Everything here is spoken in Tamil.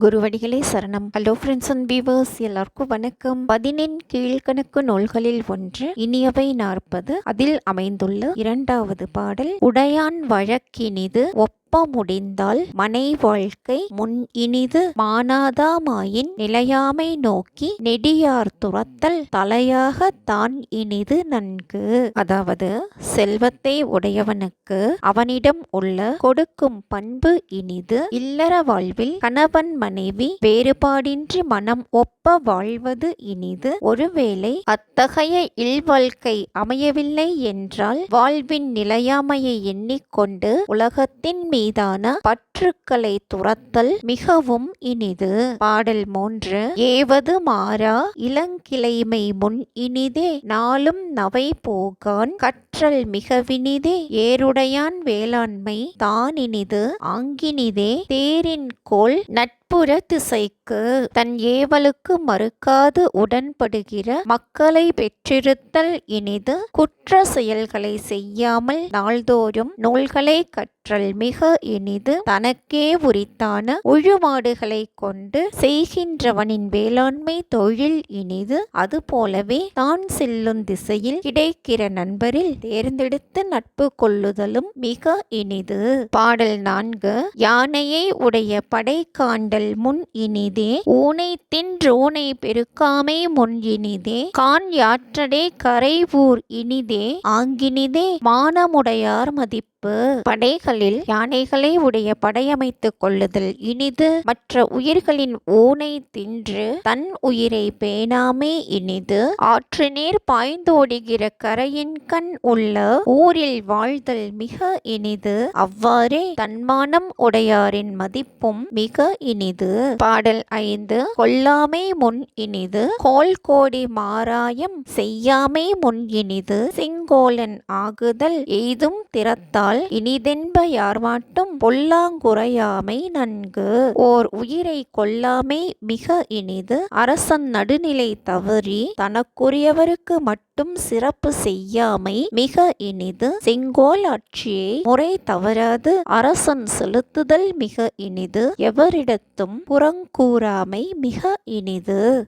குருவடிகளே சரணம். ஹலோ ஃப்ரெண்ட்ஸ் அண்ட் பீவர்ஸ் எல்லாருக்கும் வணக்கம். பதினெண் கீழ்கணக்கு நூல்களில் ஒன்று இனியவை நாற்பது. அதில் அமைந்துள்ள இரண்டாவது பாடல் உடையான் வழக்கினிது ஒப்ப முடிந்தால் மனை வாழ்க்கை முன் இனிது மானாதாமாயின் நிலையாமை நோக்கி நெடியார் துரத்தல் தலையாக தான் இனிது நன்கு. அதாவது செல்வத்தை உடையவனுக்கு அவனிடம் உள்ள கொடுக்கும் பண்பு இனிது. இல்லற வாழ்வில் கணவன் மனைவி வேறுபாடின்றி மனம் ஒப்ப வாழ்வது இனிது. ஒருவேளை அத்தகைய இல்வாழ்க்கை அமையவில்லை என்றால் வாழ்வின் நிலையாமையை எண்ணிக்கொண்டு உலகத்தின் மீதான பற்றுக்களை துரத்தல் மிகவும் இனிது. பாடல் மூன்று ஏவது மாறா இளங்கிளைமை முன் இனிதே நாளும் நவை போகான் கற்றல் மிகவினிதே ஏருடையான் வேளாண்மை தானினிது ஆங்கினிதே தேரின் கோல் நட் புற திசைக்கு தன் ஏவலுக்கு மறுக்காது உடன்படுகிற மக்களை பெற்றிருத்தல் இனிது குற்ற செயல்களை செய்யாமல் நாள்தோறும் நூல்களை கற்றல் மிக இனிது தன தனக்கே உரித்தான உழுவாடுகளை கொண்டு செய்கின்றவனின் வேளாண்மை தொழில் இனிது. அதுபோலவே தான் செல்லும் திசையில் கிடைக்கிற நண்பரில் தேர்ந்தெடுத்து நட்பு கொள்ளுதலும் மிக இனிது. பாடல் நான்கு யானையை உடைய படை காண்டல் முன் இனிதே. ஊனை தின்று ஊனை பெருக்காமை முன் இனிதே. கான் யாற்றடே கரைவூர் இனிதே. ஆங்கினிதே மானமுடையார் மதிப்பு. படைகளில் யானைகளை உடைய படையமைத்துக் கொள்ளுதல். இனிது மற்ற உயிர்களின் ஊனை தின்று தன் உயிரை பேணாமே இனிது. ஆற்று நீர் பாய்ந்தோடுகிற கரையின் கண் உள்ள ஊரில் வாழ்தல் மிக இனிது. அவ்வாறே தன்மானம் உடையாரின் மதிப்பும் மிக இனிது. பாடல் ஐந்து கொல்லாமை முன் இனிது. கோல் கோடி மாராயம் செய்யாமை முன் இனிது. செங்கோலன் ஆகுதல் எய்தும் திறத்தார் கொண்டால் இனிதென்ப யார்மாட்டும் பொல்லாங்குறையாமை நன்கு. ஓர் உயிரை கொல்லாமை மிக இனிது. அரசன் நடுநிலை தவறி தனக்குரியவருக்கு மட்டும் சிறப்பு செய்யாமை மிக இனிது. செங்கோல் ஆட்சியை முறை தவறாது. அரசன் செலுத்துதல் மிக இனிது. எவரிடத்தும் புறங்கூறாமை மிக இனிது.